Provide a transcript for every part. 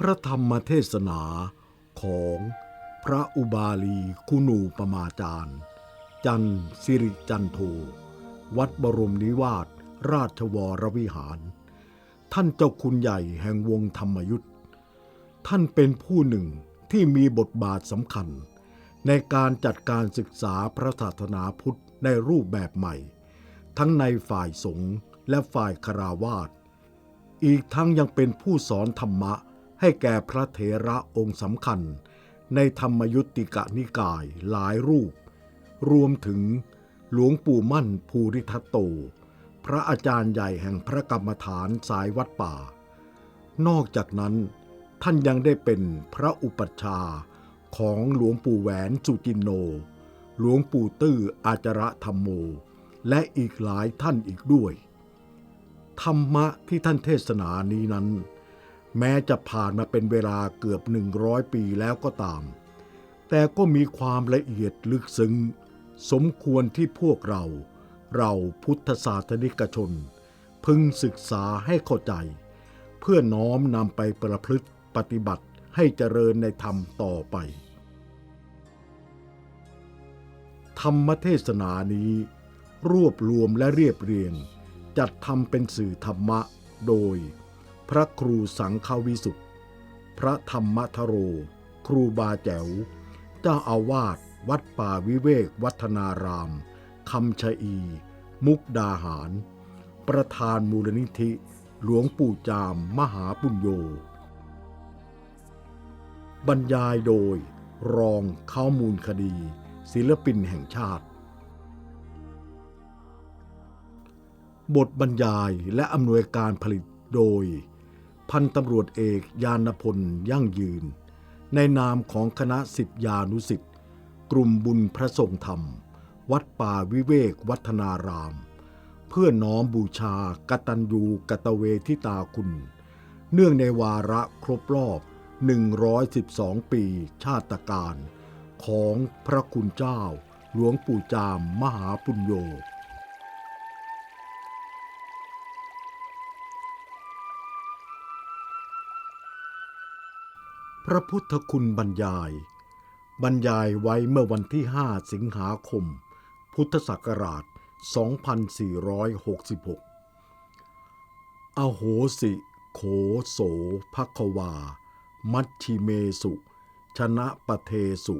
พระธรรมเทศนาของพระอุบาลีคุณูปมาจารย์ จันสิริจันโทวัดบรมนิวาสราชวรวิหาร ท่านเจ้าคุณใหญ่แห่งวงธรรมยุทธ์ท่านเป็นผู้หนึ่งที่มีบทบาทสำคัญ ในการจัดการศึกษาพระศาสนาพุทธในรูปแบบใหม่ ทั้งในฝ่ายสงฆ์และฝ่ายคาราวาสอีกทั้งยังเป็นผู้สอนธรรมะ ให้แก่พระเถระองค์สำคัญ ในธรรมยุติกะนิกายหลายรูป รวมถึงหลวงปู่มั่นภูริทัตโต พระอาจารย์ใหญ่แห่งพระกรรมฐานสายวัดป่า นอกจากนั้นท่านยังได้เป็นพระอุปัชฌาย์ของหลวงปู่แหวนสุจินโน หลวงปู่ตื้ออาจระธรรมโม และอีกหลายท่านอีกด้วย ธรรมะที่ท่านเทศนานี้นั้น แม้จะผ่านมาเป็นเวลาเกือบหนึ่งร้อยปีแล้วก็ตาม แต่ก็มีความละเอียดลึกซึ้ง สมควรที่พวกเรา เราพุทธศาสนิกชน พึงศึกษาให้เข้าใจ เพื่อน้อมนำไปประพฤติปฏิบัติให้เจริญในธรรมต่อไป ธรรมเทศนานี้ รวบรวมและเรียบเรียง จัดทำเป็นสื่อธรรมะโดย พระครูสังฆวิสุทธิ์พระธรรมทโร ครูบาแจ๋ว เจ้าอาวาสวัดป่าวิเวกวัฒนารามคำชะอี มุกดาหาร ประธานมูลนิธิ หลวงปู่จามมหาปุญโญบรรยายโดย รองข้ามูลคดี ศิลปินแห่งชาติ บทบรรยายและอำนวยการผลิตโดย พันตำรวจเอกยานพลยั่งยืน ในนามของคณะสิทธิานุสิทธิ์กลุ่มบุญพระทรงธรรม วัดป่าวิเวกวัฒนาราม เพื่อน้อมบูชากตัญญูกตเวทิตาคุณ เนื่องในวาระครบรอบ 112 ปีชาติการ ของพระคุณเจ้า หลวงปู่จามมหาปุญโญ พระพุทธคุณบรรยาย บรรยายไว้เมื่อวันที่ 5 สิงหาคม พุทธศักราช 2466 อโหสิ โขโสภควา มัชชิเมสุ ชนะปะเทสุ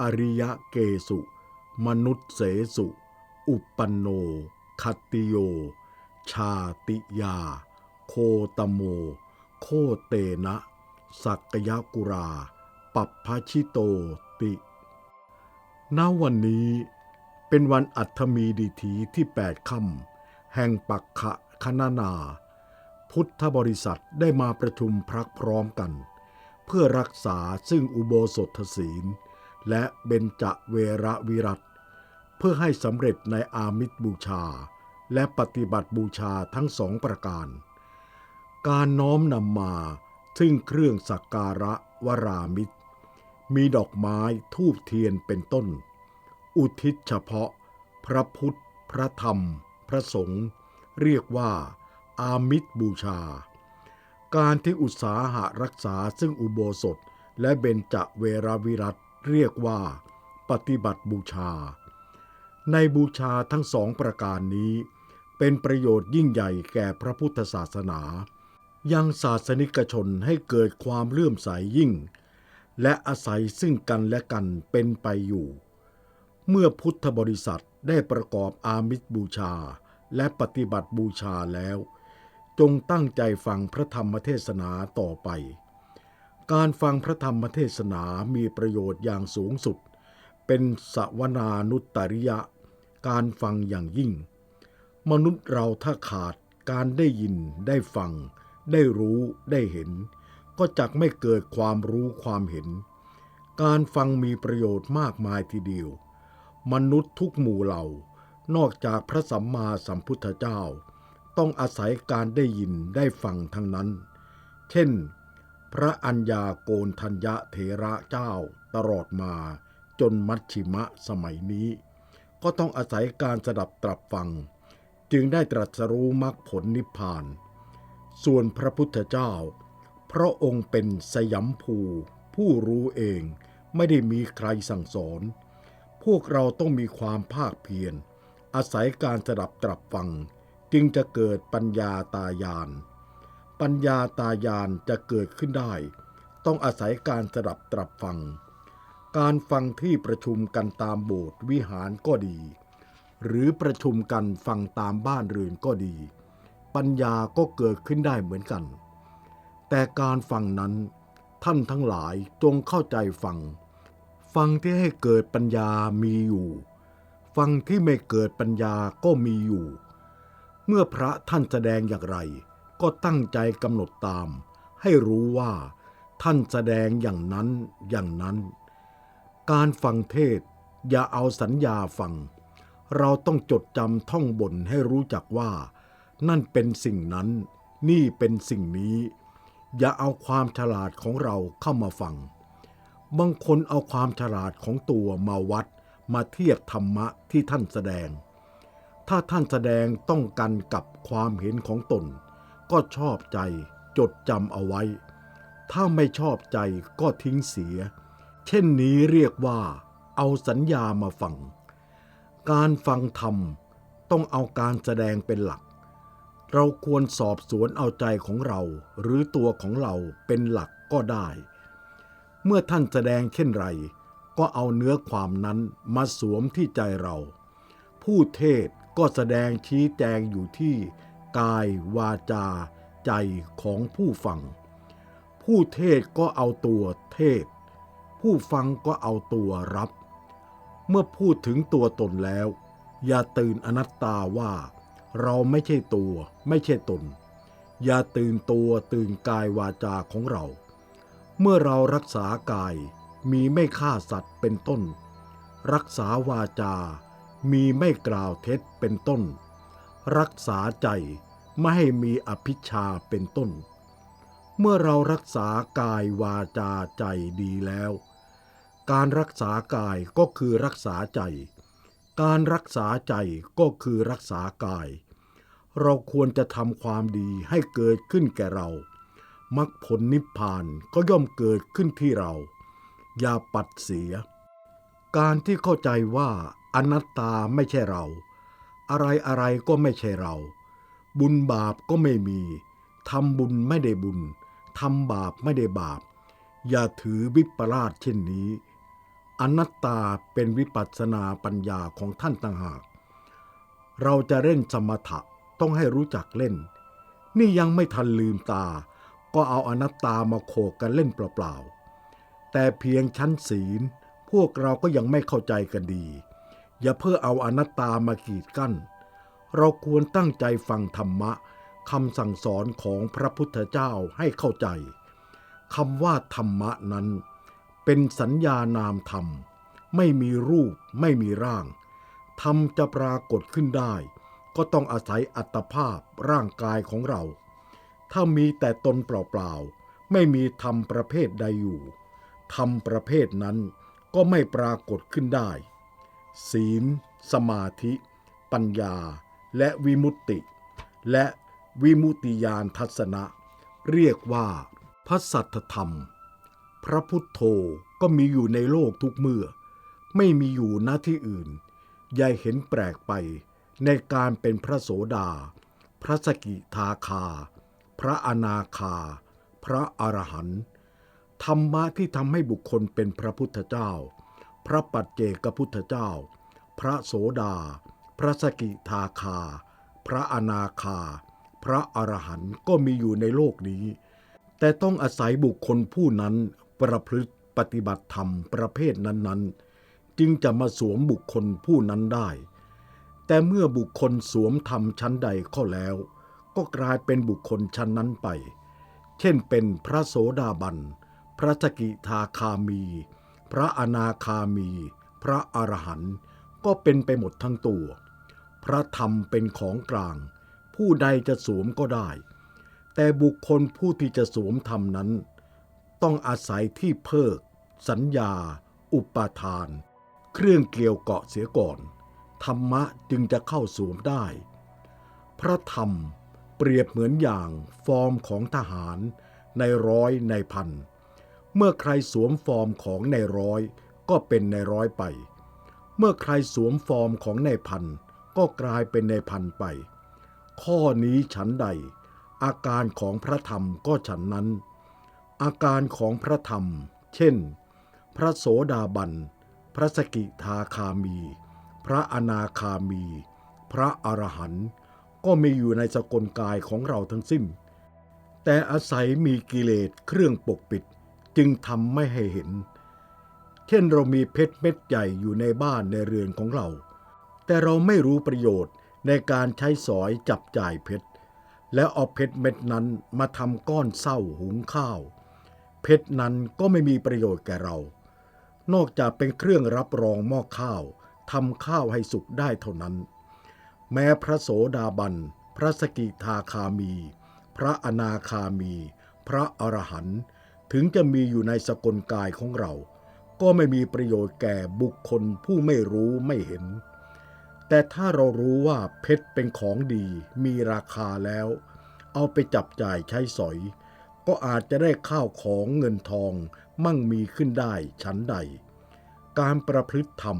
อริยะเกสุ มนุษเสสุ อุปปันโน คัตติโย ชาติยา โคตโม โคเตนะ สักยกุรา ปัปพชิโตติณวันนี้เป็นวันอัฐมีดีถีที่แปดค่ำแห่งปักขะคณนา พุทธบริษัทได้มาประชุมพรักพร้อมกัน เพื่อรักษาซึ่งอุโบสถศีล และเบญจเวระวิรัตเพื่อให้สำเร็จในอามิตบูชา และปฏิบัติบูชาทั้งสองประการ การน้อมนำมา ซึ่งเครื่องสักการะวรามิตร มีดอกไม้ทูบเทียนเป็นต้น อุทิศเฉพาะ พระพุทธ พระธรรม พระสงฆ์เรียกว่าอามิตรบูชา การที่อุตสาหะรักษาซึ่งอุโบสถและเบญจเวรวิรัตเรียกว่า ปฏิบัติบูชา ในบูชาทั้งสองประการนี้ เป็นประโยชน์ยิ่งใหญ่แก่พระพุทธศาสนา ยังศาสนิกชนให้เกิดความเลื่อมใสยิ่ง และอาศัยซึ่งกันและกันเป็นไปอยู่ เมื่อพุทธบริษัทได้ประกอบอามิตรบูชาและปฏิบัติบูชาแล้ว จงตั้งใจฟังพระธรรมเทศนาต่อไป การฟังพระธรรมเทศนามีประโยชน์อย่างสูงสุด เป็นสวนานุตริยะ การฟังอย่างยิ่ง มนุษย์เราถ้าขาดการได้ยินได้ฟัง ได้รู้ได้เห็น ก็จักไม่เกิดความรู้ความเห็น การฟังมีประโยชน์มากมายทีเดียว มนุษย์ทุกหมู่เหล่า นอกจากพระสัมมาสัมพุทธเจ้า ต้องอาศัยการได้ยินได้ฟังทั้งนั้น เช่น พระอัญญาโกนทัญญะเถระเจ้าตลอดมาจนมัชชิมะสมัยนี้ ก็ต้องอาศัยการสดับตรับฟัง จึงได้ตรัสรู้มรรคผลนิพพาน ส่วนพระพุทธเจ้า พระองค์เป็นสยามภู ผู้รู้เองไม่ได้มีใครสั่งสอน พวกเราต้องมีความภาคเพียร อาศัยการสดับตรับฟัง จึงจะเกิดปัญญาตายาน ปัญญาตายานจะเกิดขึ้นได้ ต้องอาศัยการสดับตรับฟัง การฟังที่ประชุมกันตามโบสถ์วิหารก็ดี หรือประชุมกันฟังตามบ้านเรือนก็ดี ปัญญาก็เกิดขึ้นได้เหมือนกัน แต่การฟังนั้นท่านทั้งหลายจงเข้าใจฟัง ฟังที่ให้เกิดปัญญามีอยู่ ฟังที่ไม่เกิดปัญญาก็มีอยู่ เมื่อพระท่านแสดงอย่างไร ก็ตั้งใจกำหนดตาม ให้รู้ว่า ท่านแสดงอย่างนั้นอย่างนั้น การฟังเทศอย่าเอาสัญญาฟัง เราต้องจดจำท่องบนให้รู้จักว่า นั่นเป็นสิ่งนั้น นี่เป็นสิ่งนี้ อย่าเอาความฉลาดของเราเข้ามาฟัง บางคนเอาความฉลาดของตัวมาวัด มาเทียบธรรมะที่ท่านแสดง ถ้าท่านแสดงต้องกันกับความเห็นของตน ก็ชอบใจจดจำเอาไว้ ถ้าไม่ชอบใจก็ทิ้งเสีย เช่นนี้เรียกว่า เอาสัญญามาฟัง การฟังธรรมต้องเอาการแสดงเป็นหลัก เราควรสอบสวนเอาใจของเราหรือตัวของเราเป็นหลักก็ได้ เมื่อท่านแสดงเช่นไร ก็เอาเนื้อความนั้นมาสวมที่ใจเรา ผู้เทศก็แสดงชี้แจงอยู่ที่ กายวาจา ใจของผู้ฟัง ผู้เทศก็เอาตัวเทศ ผู้ฟังก็เอาตัวรับ เมื่อพูดถึงตัวตนแล้ว อย่าตื่นอนัตตาว่า เราไม่ใช่ตัว ไม่ใช่ตน อย่าตื่นตัวตื่นกายวาจาของเรา เมื่อเรารักษากายมีไม่ฆ่าสัตว์เป็นต้น รักษาวาจา มีไม่กล่าวเท็จเป็นต้น รักษาใจไม่ให้มีอภิชาเป็นต้น เมื่อเรารักษากายวาจาใจดีแล้ว การรักษากายก็คือรักษาใจ การรักษาใจก็คือรักษากาย เราควรจะทำความดีให้เกิดขึ้นแก่เรามรรคผลนิพพานก็ย่อมเกิดขึ้นที่เรา อย่าปัดเสีย การที่เข้าใจว่าอนัตตาไม่ใช่เรา อะไรอะไรก็ไม่ใช่เรา บุญบาปก็ไม่มีทำบุญไม่ได้บุญทำบาปไม่ได้บาป อย่าถือวิปลาสเช่นนี้ อนัตตาเป็นวิปัสสนาปัญญาของท่านต่างหาก เราจะเล่นสมถะ ต้องให้รู้จักเล่น นี่ยังไม่ทันลืมตา ก็เอาอนัตตามาโขกกันเล่นเปล่าๆ แต่เพียงชั้นศีล พวกเราก็ยังไม่เข้าใจกันดี อย่าเพื่อเอาอนัตตามากีดกั้น เราควรตั้งใจฟังธรรมะคำสั่งสอนของพระพุทธเจ้าให้เข้าใจคำว่าธรรมะนั้น เป็นสัญญานามธรรม ไม่มีรูปไม่มีร่างธรรมจะปรากฏขึ้นได้ ก็ต้องอาศัยอัตภาพร่างกายของเรา ถ้ามีแต่ตนเปล่าๆ ไม่มีธรรมประเภทใดอยู่ธรรมประเภทนั้นก็ไม่ปรากฏขึ้นได้ ศีล สมาธิ ปัญญา และวิมุตติ และวิมุตติญาณทัศนะ เรียกว่าพระสัทธรรม พระพุทโธก็มีอยู่ในโลกทุกเมื่อ ไม่มีอยู่หน้าที่อื่น อย่าเห็นแปลกไป ในการเป็นพระโสดา พระสกิทาคา พระอนาคา พระอรหันต์ธรรมะที่ทำให้บุคคลเป็นพระพุทธเจ้า พระปัจเจกพุทธเจ้า พระโสดา พระสกิทาคา พระอนาคา พระอรหันต์ก็มีอยู่ในโลกนี้ แต่ต้องอาศัยบุคคลผู้นั้นประพฤติปฏิบัติธรรมประเภทนั้นๆ จึงจะมาสวมบุคคลผู้นั้นได้ แต่เมื่อบุคคลสวมธรรมชั้นใดเข้าแล้ว ก็กลายเป็นบุคคลชั้นนั้นไป เช่นเป็นพระโสดาบัน พระสกิทาคามี พระอนาคามี พระอรหันต์ก็เป็นไปหมดทั้งตัว พระธรรมเป็นของกลาง ผู้ใดจะสวมก็ได้ แต่บุคคลผู้ที่จะสวมธรรมนั้น ต้องอาศัยที่เพิก สัญญา อุปาทาน เครื่องเกี่ยวเกาะเสียก่อน ธรรมะจึงจะเข้าสวมได้ พระธรรมเปรียบเหมือนอย่างฟอร์มของทหารในร้อยในพัน เมื่อใครสวมฟอร์มของในร้อยก็เป็นในร้อยไป เมื่อใครสวมฟอร์มของในพันก็กลายเป็นในพันไป ข้อนี้ฉันใด อาการของพระธรรมก็ฉันนั้น อาการของพระธรรม เช่น พระโสดาบัน พระสกิทาคามี พระอนาคามี พระอรหันต์ก็มีอยู่ในสกลกายของเราทั้งสิ้น แต่อาศัยมีกิเลสเครื่องปกปิดจึงทำไม่ให้เห็น เช่นเรามีเพชรเม็ดใหญ่อยู่ในบ้านในเรือนของเรา แต่เราไม่รู้ประโยชน์ในการใช้สอยจับจ่ายเพชร แล้วเอาเพชรเม็ดนั้นมาทำก้อนเศร้าหุงข้าว เพชรนั้นก็ไม่มีประโยชน์แก่เรา นอกจากเป็นเครื่องรับรองหม้อข้าว ทำข้าวให้สุกได้เท่านั้น แม้พระโสดาบัน พระสกิทาคามี พระอนาคามี พระอรหันต์ถึงจะมีอยู่ในสกลกายของเรา ก็ไม่มีประโยชน์แก่บุคคลผู้ไม่รู้ไม่เห็น แต่ถ้าเรารู้ว่าเพชรเป็นของดีมีราคาแล้ว เอาไปจับจ่ายใช้สอย ก็อาจจะได้ข้าวของเงินทองมั่งมีขึ้นได้ชั้นใด การประพฤติธรรม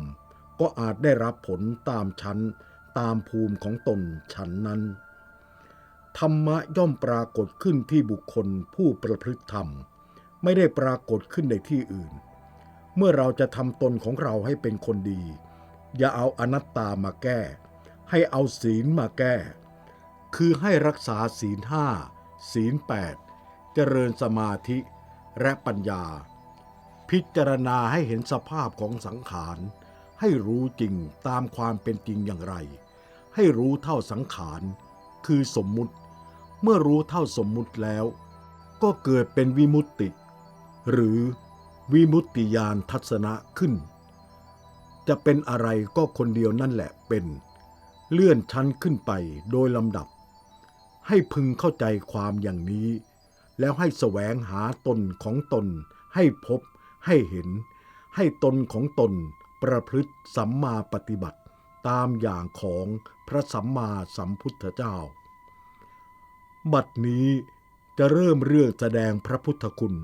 ก็อาจได้รับผลตามชั้นตามภูมิของตนฉันนั้น ธรรมะย่อมปรากฏขึ้นที่บุคคลผู้ประพฤติธรรม ไม่ได้ปรากฏขึ้นในที่อื่น เมื่อเราจะทำตนของเราให้เป็นคนดี อย่าเอาอนัตตามาแก้ ให้เอาศีลมาแก้ คือให้รักษาศีลห้าศีลแปดเจริญสมาธิและปัญญา พิจารณาให้เห็นสภาพของสังขาร ให้รู้จริงตามความเป็นจริงอย่างไร ให้รู้เท่าสังขาร คือสมมุติ เมื่อรู้เท่าสมมุติแล้ว ก็เกิดเป็นวิมุตติ หรือวิมุตติญาณทัศนะขึ้น จะเป็นอะไรก็คนเดียวนั่นแหละเป็น เลื่อนชั้นขึ้นไปโดยลำดับ ให้พึงเข้าใจความอย่างนี้ แล้วให้แสวงหาตนของตน ให้พบ ให้เห็น ให้ตนของตน ประพฤติสัมมาปฏิบัติตามอย่างของพระสัมมาสัมพุทธเจ้า บัดนี้จะเริ่มเรื่องแสดงพระพุทธคุณ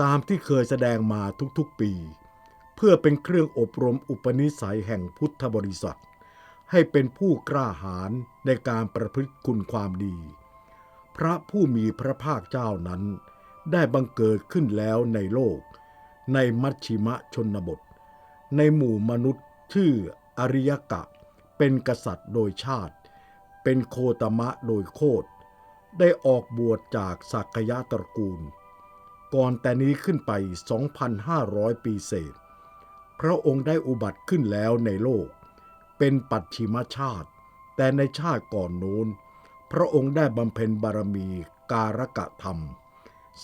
ตามที่เคยแสดงมาทุกๆปี เพื่อเป็นเครื่องอบรมอุปนิสัยแห่งพุทธบริษัท ให้เป็นผู้กล้าหาญในการประพฤติคุณความดี พระผู้มีพระภาคเจ้านั้น ได้บังเกิดขึ้นแล้วในโลก ในมัชชิมะชนบท ในหมู่มนุษย์ชื่ออริยกะ เป็นกษัตริย์โดยชาติ เป็นโคตมะโดยโคตได้ออกบวชจากสักยะตระกูล ก่อนแต่นี้ขึ้นไป 2,500 ปีเศษ พระองค์ได้อุบัติขึ้นแล้วในโลก เป็นปัจฉิมชาติ แต่ในชาติก่อนโน้น พระองค์ได้บำเพ็ญบารมีการกะธรรม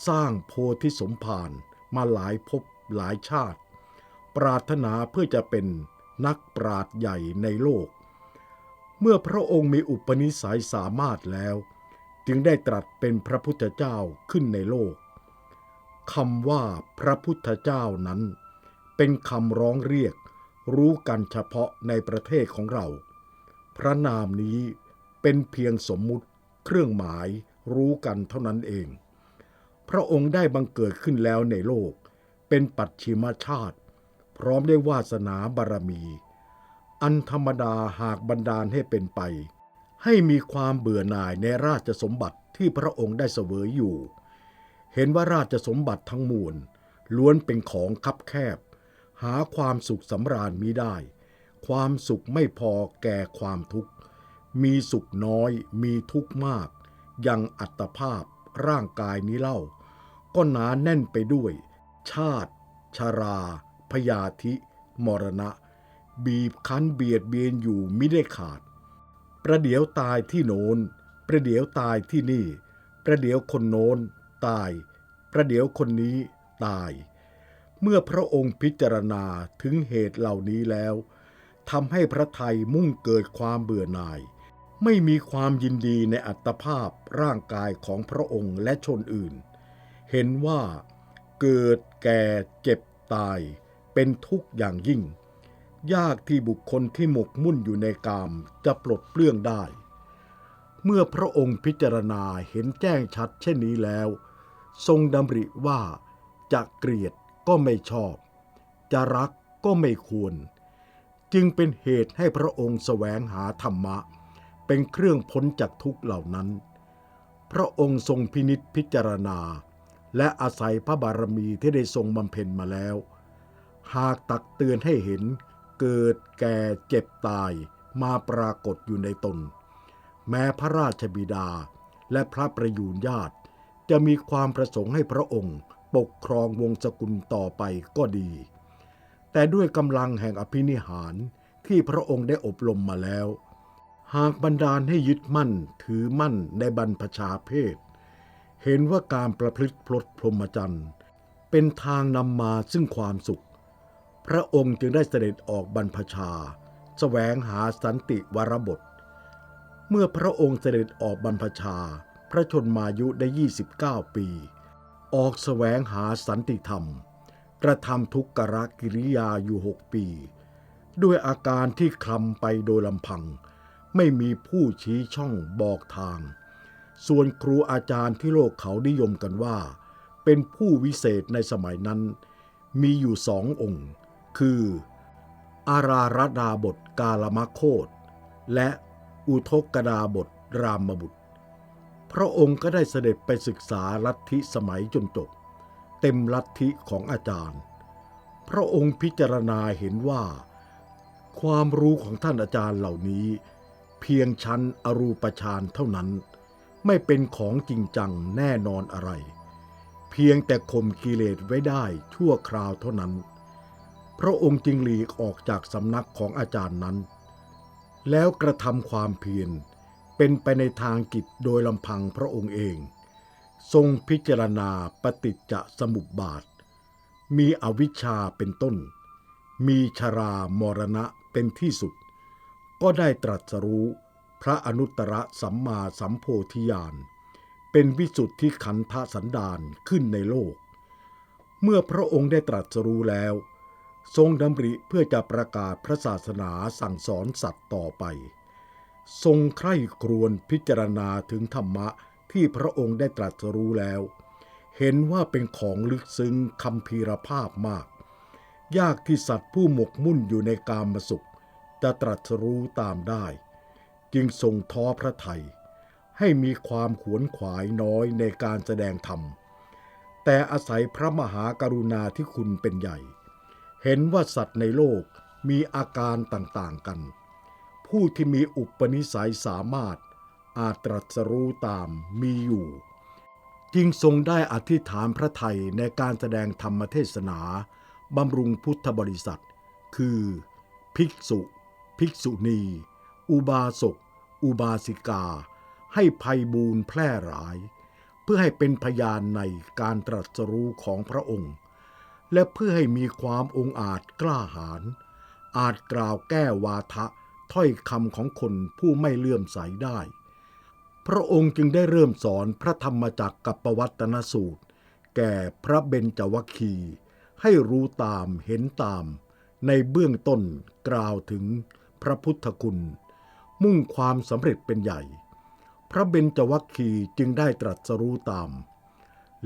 สร้างโพธิสมภารมาหลายภพหลายชาติ ปรารถนาเพื่อจะเป็นนักปราดใหญ่ในโลก เมื่อพระองค์มีอุปนิสัยสามารถแล้ว จึงได้ตรัสเป็นพระพุทธเจ้าขึ้นในโลกคำว่าพระพุทธเจ้านั้น เป็นคำร้องเรียกรู้กันเฉพาะในประเทศของเรา พระนามนี้เป็นเพียงสมมุติเครื่องหมายรู้กันเท่านั้นเอง พระองค์ได้บังเกิดขึ้นแล้วในโลก เป็นปัจฉิมชาติ พร้อมได้วยวาสนาบารมี อันธรรมดาหากบันดาลให้เป็นไป ให้มีความเบื่อหน่ายในราชสมบัติที่พระองค์ได้เสวยอยู่ เห็นว่าราชสมบัติทั้งมวลล้วนเป็นของคับแคบ หาความสุขสำราญมิได้ ความสุขไม่พอแก่ความทุกข์ มีสุขน้อยมีทุกข์มาก ยังอัตภาพร่างกายนี้เล่า ก็หนาแน่นไปด้วย ชาติ ชารา พยาธิมรณะ บีบคั้นเบียดเบียนอยู่มิได้ขาด ประเดี๋ยวตายที่โน้น ประเดี๋ยวตายที่นี่ ประเดี๋ยวคนโน้นตาย ประเดี๋ยวคนนี้ตาย เมื่อพระองค์พิจารณาถึงเหตุเหล่านี้แล้วทำให้พระไทยมุ่งเกิดความเบื่อหน่าย ไม่มีความยินดีในอัตภาพร่างกายของพระองค์และชนอื่น เห็นว่าเกิดแก่เจ็บตาย เป็นทุกข์อย่างยิ่ง ยากที่บุคคลที่หมกมุ่นอยู่ในกามจะปลดเปลื้องได้ เมื่อพระองค์พิจารณาเห็นแจ้งชัดเช่นนี้แล้ว ทรงดำริว่าจะเกลียดก็ไม่ชอบ จะรักก็ไม่ควร จึงเป็นเหตุให้พระองค์แสวงหาธรรมะ เป็นเครื่องพ้นจากทุกเหล่านั้น พระองค์ทรงพินิษพิจารณา และอาศัยพระบารมีที่ได้ทรงบำเพ็ญมาแล้ว หากตักเตือนให้เห็น เกิดแก่เจ็บตายมาปรากฏอยู่ในตน แม้พระราชบิดาและพระประยูนญาติ จะมีความประสงค์ให้พระองค์ปกครองวงศกุลต่อไปก็ดี แต่ด้วยกำลังแห่งอภินิหารที่พระองค์ได้อบรมมาแล้ว หากบันดาลให้ยึดมั่นถือมั่นในบรรพชาเพศ เห็นว่าการประพฤติพลดพรหมจรรย์เป็นทางนำมาซึ่งความสุข พระองค์จึงได้เสด็จออกบรรพชาแสวงหาสันติวรบท เมื่อพระองค์เสด็จออกบรรพชา พระชนมายุได้ 29 ปี ออกแสวงหาสันติธรรม กระทำทุกขรกิริยาอยู่หกปี ด้วยอาการที่คลำไปโดยลำพัง ไม่มีผู้ชี้ช่องบอกทาง ส่วนครูอาจารย์ที่โลกเขานิยมกันว่า เป็นผู้วิเศษในสมัยนั้น มีอยู่สององค์ คือ อาราระดาบทกาลมโคตและอุทกดาบทรามบุตร พระองค์ก็ได้เสด็จไปศึกษาลัทธิสมัยจนจบ เต็มลัทธิของอาจารย์ พระองค์พิจารณาเห็นว่า ความรู้ของท่านอาจารย์เหล่านี้ เพียงชั้นอรูปฌานเท่านั้น ไม่เป็นของจริงจังแน่นอนอะไร เพียงแต่ข่มกิเลสไว้ได้ชั่วคราวเท่านั้น พระองค์จึงหลีกออกจากสำนักของอาจารย์นั้น แล้วกระทำความเพียรเป็นไปในทางกิจโดยลำพังพระองค์เอง ทรงพิจารณาปฏิจจสมุปบาท มีอวิชชาเป็นต้น มีชรามรณะเป็นที่สุด ก็ได้ตรัสรู้พระอนุตตรสัมมาสัมโพธิญาณเป็นวิสุทธิขันธสันดานขึ้นในโลก เมื่อพระองค์ได้ตรัสรู้แล้ว ทรงดำริเพื่อจะประกาศพระศาสนาสั่งสอนสัตว์ต่อไป ทรงใคร่ครวญพิจารณาถึงธรรมะที่พระองค์ได้ตรัสรู้แล้ว เห็นว่าเป็นของลึกซึ้งคำพีรภาพมาก ยากที่สัตว์ผู้หมกมุ่นอยู่ในกามสุข จะตรัสรู้ตามได้ จึงทรงท้อพระทัยให้มีความขวนขวายน้อยในการแสดงธรรม แต่อาศัยพระมหากรุณาที่คุณเป็นใหญ่ เห็นว่าสัตว์ในโลกมีอาการต่างๆกัน ผู้ที่มีอุปนิสัยสามารถอาจตรัสรู้ตามมีอยู่ จึงทรงได้อธิษฐานพระไทยในการแสดงธรรมเทศนาบำรุงพุทธบริษัท คือ ภิกษุ ภิกษุณี อุบาสก อุบาสิกา ให้ภัยบูนแพร่หลาย เพื่อให้เป็นพยานในการตรัสรู้ของพระองค์ และเพื่อให้มีความองอาจกล้าหาญอาจกล่าวแก้วาทะถ้อยคำของคนผู้ไม่เลื่อมใสได้ พระองค์จึงได้เริ่มสอนพระธรรมจักรกับปวัตนสูตร แก่พระเบญจวคีให้รู้ตามเห็นตาม ในเบื้องต้นกล่าวถึงพระพุทธคุณ มุ่งความสำเร็จเป็นใหญ่ พระเบญจวคีจึงได้ตรัสรู้ตาม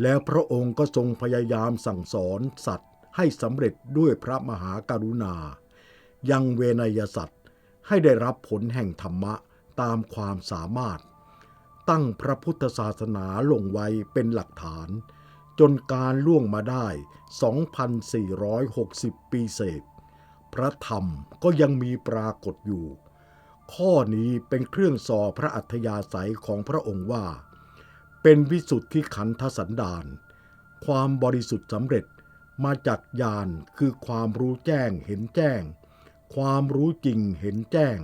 แล้วพระองค์ก็ทรงพยายามสั่งสอนสัตว์ให้สำเร็จด้วยพระมหากรุณา ยังเวนยสัตว์ให้ได้รับผลแห่งธรรมะตามความสามารถ ตั้งพระพุทธศาสนาลงไว้เป็นหลักฐาน จนการล่วงมาได้ 2,460 ปีเศษ พระธรรมก็ยังมีปรากฏอยู่ ข้อนี้เป็นเครื่องสอพระอัธยาศัยของพระองค์ว่า เป็นวิสุทธิขันธสันดาน ความบริสุทธิ์สำเร็จมาจากญาณคือความรู้แจ้งเห็นแจ้ง ความรู้จริงเห็นแจ้ง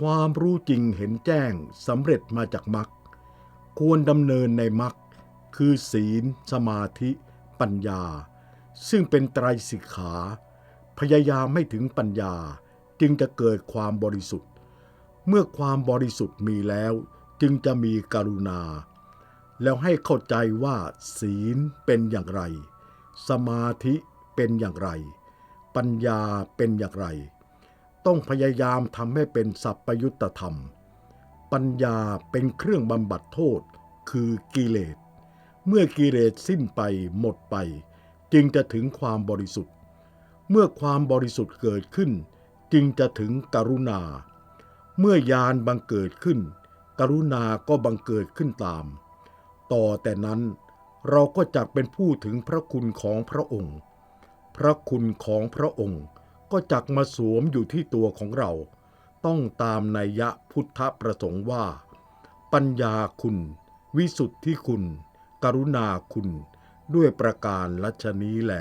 ความรู้จริงเห็นแจ้งสำเร็จมาจากมรรคควรดำเนินในมรรคคือศีล สมาธิ ปัญญา ซึ่งเป็นไตรสิกขา พยายามไม่ถึงปัญญาจึงจะเกิดความบริสุทธิ์ เมื่อความบริสุทธิ์มีแล้วจึงจะมีกรุณา แล้วให้เข้าใจว่าศีลเป็นอย่างไร สมาธิเป็นอย่างไร ปัญญาเป็นอย่างไร ต้องพยายามทำให้เป็นสัพปยุตธรรม ปัญญาเป็นเครื่องบำบัดโทษคือกิเลส เมื่อกิเลสสิ้นไปหมดไป จึงจะถึงความบริสุทธิ์ เมื่อความบริสุทธิ์เกิดขึ้น จึงจะถึงกรุณา เมื่อยานบังเกิดขึ้น กรุณาก็บังเกิดขึ้นตาม ต่อแต่นั้น เราก็จักเป็นผู้ถึงพระคุณของพระองค์ พระคุณของพระองค์ก็จักมาสวมอยู่ที่ตัวของเรา ต้องตามนัยยะพุทธประสงค์ว่า ปัญญาคุณ วิสุทธิคุณ กรุณาคุณ ด้วยประการลัชนี้แล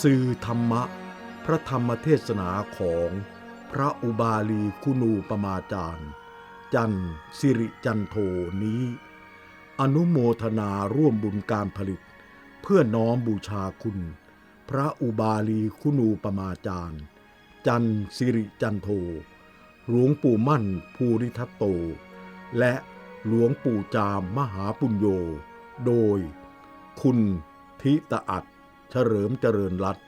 สื่อธรรมะ พระธรรมเทศนาของ พระอุบาลีคุณูปมาจารย์ จันสิริจันโทนี้ อนุโมทนาร่วมบุญการผลิต เพื่อน้อมบูชาคุณ พระอุบาลีคุณูปมาจารย์ จันสิริจันโท หลวงปู่มั่นภูริทัตโต และหลวงปู่จามมหาปุญโญโดย คุณทิตะอัดเฉลิมเจริญรัต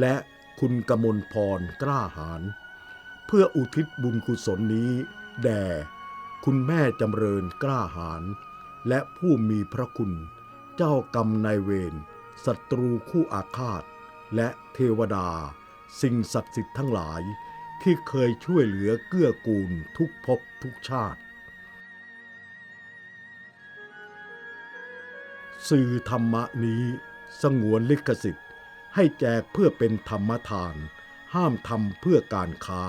และคุณกมลพรกล้าหาญ เพื่ออุทิศบุญกุศลนี้ แด่ คุณแม่จำเริญกล้าหาญและผู้มีพระคุณ เจ้ากรรมนายเวรศัตรูคู่อาฆาต และเทวดา สิ่งศักดิ์สิทธิ์ทั้งหลาย ที่เคยช่วยเหลือเกื้อกูลทุกภพทุกชาติ สื่อธรรมะนี้สงวนลิขสิทธิ์ให้แจกเพื่อเป็นธรรมทาน ห้ามทำเพื่อการค้า